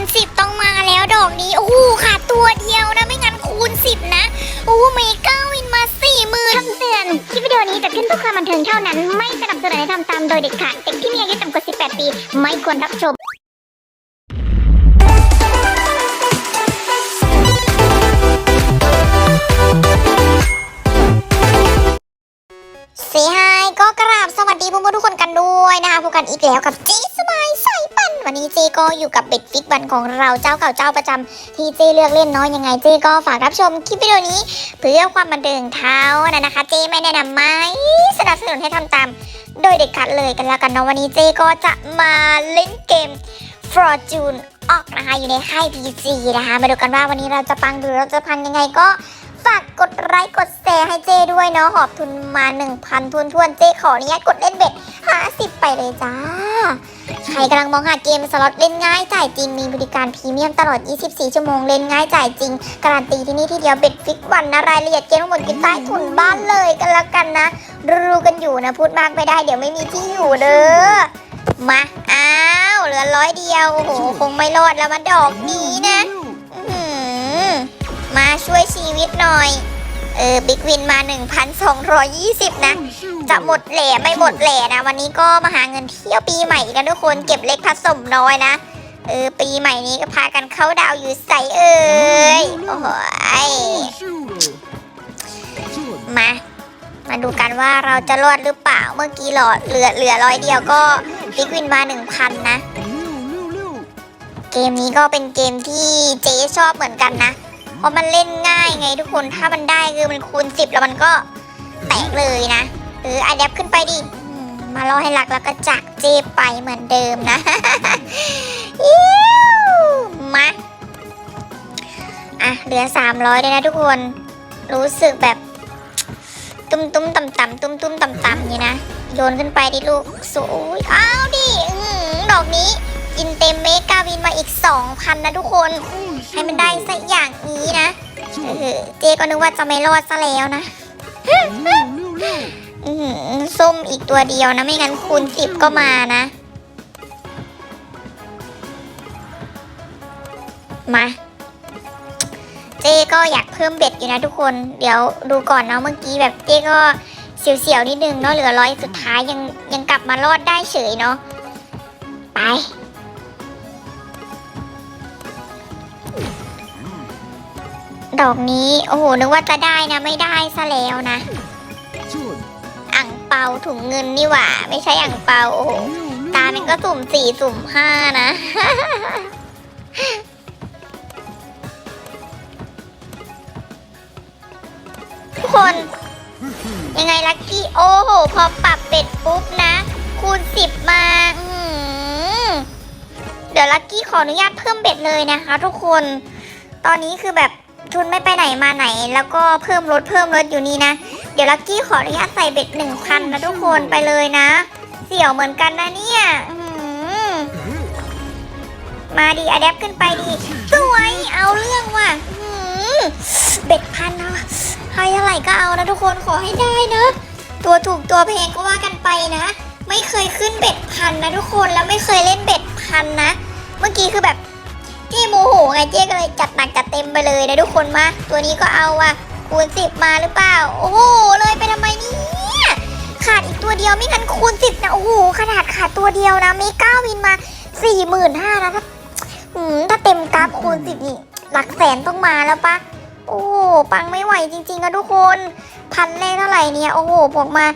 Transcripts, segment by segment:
ณ10ต้องมาแล้วดอกนี้โอ้โหขาดตัวเดียวนะไม่งั้นคูณ10นะโอ้เมก้าวินมาสี่หมื่นคำเตือนคลิปวิดีโอนี้จะขึ้นเพื่อความบันเทิงเท่านั้น ไม่สนับสนุนให้ทำตามโดยเด็ดขาดเด็กที่มีอายุต่ำกว่า 18 ปี ไม่ควรรับชม ก็กราบสวัสดีเพื่อนๆทุกคนกันด้วยนะคะพบกันอีกแล้วกับเจสมายสายปันวันนี้เจก็อยู่กับเบ็ดฟิตวันของเราเจ้าเก่าเจ้าประจำที่เจเลือกเล่นน้อยยังไงเจก็ฝากรับชมคลิปวิดีโอนี้ เพื่อความบันเทิงเท่านั้นนะคะ เจไม่แนะนำไหมสนับสนุนให้ทำตาม โดยเด็ดขาดเลยกันแล้วกันเนาะวันนี้เจก็จะมาเล่นเกม Fortune ออกนะคะอยู่ในค่าย PC นะคะมาดูกันว่าวันนี้เราจะปังหรือเราจะพังยังไงก็ ฝากกดไลค์กดแชร์ให้เจ้ด้วยเนาะหอบทุนมา 1,000 ทุนทวนเจ้ขออนุญาตกดเล่นเบ็ด50 ไปเลยจ้า ใครกำลังมองหาเกมสล็อตเล่นง่ายจ่ายจริงมีบริการพรีเมียมตลอด 24 ชั่วโมงเล่นง่ายจ่ายจริง การันตีที่นี่ที่เดียวเบ็ดฟิกวันนะรายละเอียดเกมทั้งหมดอยู่ใต้ถุนบ้านเลยกันละกันนะ รู้กันอยู่นะพูดมากไม่ได้เดี๋ยวไม่มีที่อยู่เด้อมาอ้าวเหลือร้อยเดียวโอ้โหคงไม่รอดแล้วมาดอกนี้นะ มาช่วยชีวิตหน่อย เออบิ๊กวินมา 1,220 นะ จะหมดแหล่ไม่หมดแหล่นะ วันนี้ก็มาหาเงินเที่ยวปีใหม่กันทุกคนเก็บเล็กผสมน้อยนะ เออ ปีใหม่นี้ก็พากันเข้าดาวอยู่ใสเอ้ย โอ้โหยมามาดูกันว่าเราจะรอดหรือเปล่า เมื่อกี้หลอดเหลือเหลือร้อยเดียวก็บิ๊กวินมา 1,000 นะ เกมนี้ก็เป็นเกมที่เจ๊ชอบเหมือนกันนะ เพราะมันเล่นง่ายไงทุกคนถ้ามันได้คือมันคูณสิบแล้วมันก็แตกเลยนะเอออัดแอปขึ้นไปดิมาล่อให้หลักแล้วก็จักเจไปเหมือนเดิมนะอิ๊วมาอะเหลือสามร้อยเลยนะทุกคนรู้สึกแบบตุ้มตุ้มต่ำต่ำตุ้มตุ้มต่ำต่ำนี่นะโยนขึ้นไปดิลูกสวยอ้าวดิอื้อหือดอกนี้กินเต็มเมกาวินมาอีก 2,000 นะทุกคน ให้มันได้สักอย่างนี้นะเออเจก็นึกว่าจะไม่รอดซะแล้วนะอื้อหือส้มอีกตัวเดียวนะไม่งั้นคูณสิบก็มานะ มาเจก็อยากเพิ่มเบ็ดอยู่นะทุกคน เดี๋ยวดูก่อนเนาะเมื่อกี้แบบเจก็เสียวๆนิดนึงเนาะเหลือร้อยสุดท้ายยังยังกลับมารอดได้เฉยเนาะไป ดอกนี้ โอ้โห นึกว่าจะได้นะ ไม่ได้ซะแล้วนะ อ่างเปาถุงเงินนี่หว่า ไม่ใช่อ่างเปา โอ้โห ตามันก็สุ่มสี่สุ่มห้านะ ทุกคน ยังไงลักกี้ โอ้โห พอปรับเบ็ดปุ๊บนะ คูณสิบมาเดี๋ยวลักกี้ขออนุญาตเพิ่มเบ็ดเลยนะคะทุกคน ตอนนี้คือแบบ ทุนไม่ไปไหนมาไหน แล้วก็เพิ่มลดเพิ่มลดอยู่นี่นะ เดี๋ยวลักกี้ขออนุญาตใส่เบ็ดหนึ่งพันนะทุกคนไปเลยนะ เสี่ยวเหมือนกันนะเนี่ยมาดีอะแดปขึ้นไปดีสวยเอาเรื่องว่ะเบ็ดพันนะให้อะไรก็เอานะทุกคนขอให้ได้นะ ตัวถูกตัวแพงก็ว่ากันไปนะ ไม่เคยขึ้นเบ็ดพันนะทุกคนแล้วไม่เคยเล่นเบ็ดพันนะ เมื่อกี้คือแบบเจ๊โมโหไงเจ๊ก็เลยจัดหนักจัดเต็ม ไปเลยนะทุกคนมา ตัวนี้ก็เอาอะคูณสิบมาหรือเปล่า โอ้โห เลยไปทำไมเนี่ยขาดอีกตัวเดียวไม่งั้นคูณสิบนะ โอ้โห ขนาดขาดตัวเดียวนะมีเก้าวินมาสี่หมื่นห้านะถ้าถ้าเต็มกราฟคูณสิบนี่หลักแสนต้องมาแล้วปะโอ้ปังไม่ไหวจริงๆอะทุกคน พันแรกเท่าไหร่เนี่ย โอ้โหบวกมา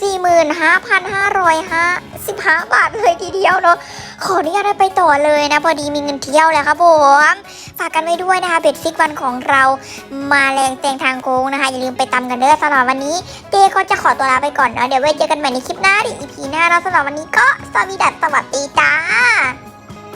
สี่หมื่นห้าพันห้าร้อยห้าสิบห้าบาทเลยทีเดียวเนาะ ขออนุญาตไปต่อเลยนะ พอดีมีเงินเที่ยวแล้วครับผม ฝากกันไว้ด้วยนะคะเบ็ดฟิกวันของเรามาแรงแซงทางโค้งนะคะ อย่าลืมไปตามกันเด้อสำหรับวันนี้ เต้ก็จะขอตัวลาไปก่อนเนาะ เดี๋ยวไว้เจอกันใหม่ในคลิปหน้าดิอีพีหน้าแล้วสำหรับวันนี้ก็สวัสดีดัสวัสดีจ้า